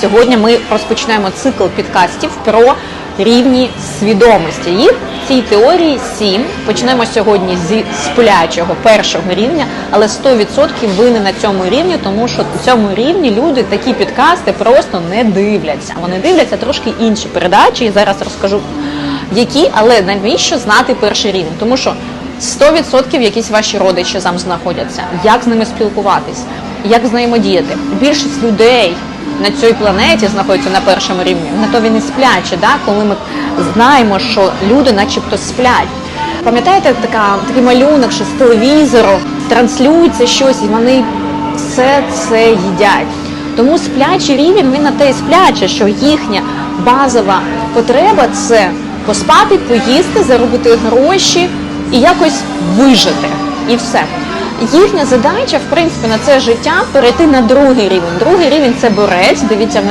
Сьогодні ми розпочинаємо цикл підкастів про рівні свідомості. Їх в цій теорії сім. Почнемо сьогодні зі сплячого першого рівня, але 100% ви не на цьому рівні, тому що на цьому рівні люди такі підкасти просто не дивляться. Вони дивляться трошки інші передачі. І зараз розкажу які, але навіщо знати перший рівень? Тому що 100% якісь ваші родичі там знаходяться. Як з ними спілкуватись, як взаємодіяти? Більшість людей на цій планеті знаходяться на першому рівні. Готові не сплячі, да? коли ми знаємо, що люди начебто сплять. Пам'ятаєте така, такий малюнок, що з телевізору транслюється щось, і вони все це їдять. Тому сплячий рівень він на те і спляче, що їхня базова потреба це поспати, поїсти, заробити гроші і якось вижити. І все. Їхня задача, в принципі, на це життя перейти на другий рівень. Другий рівень це борець. Дивіться,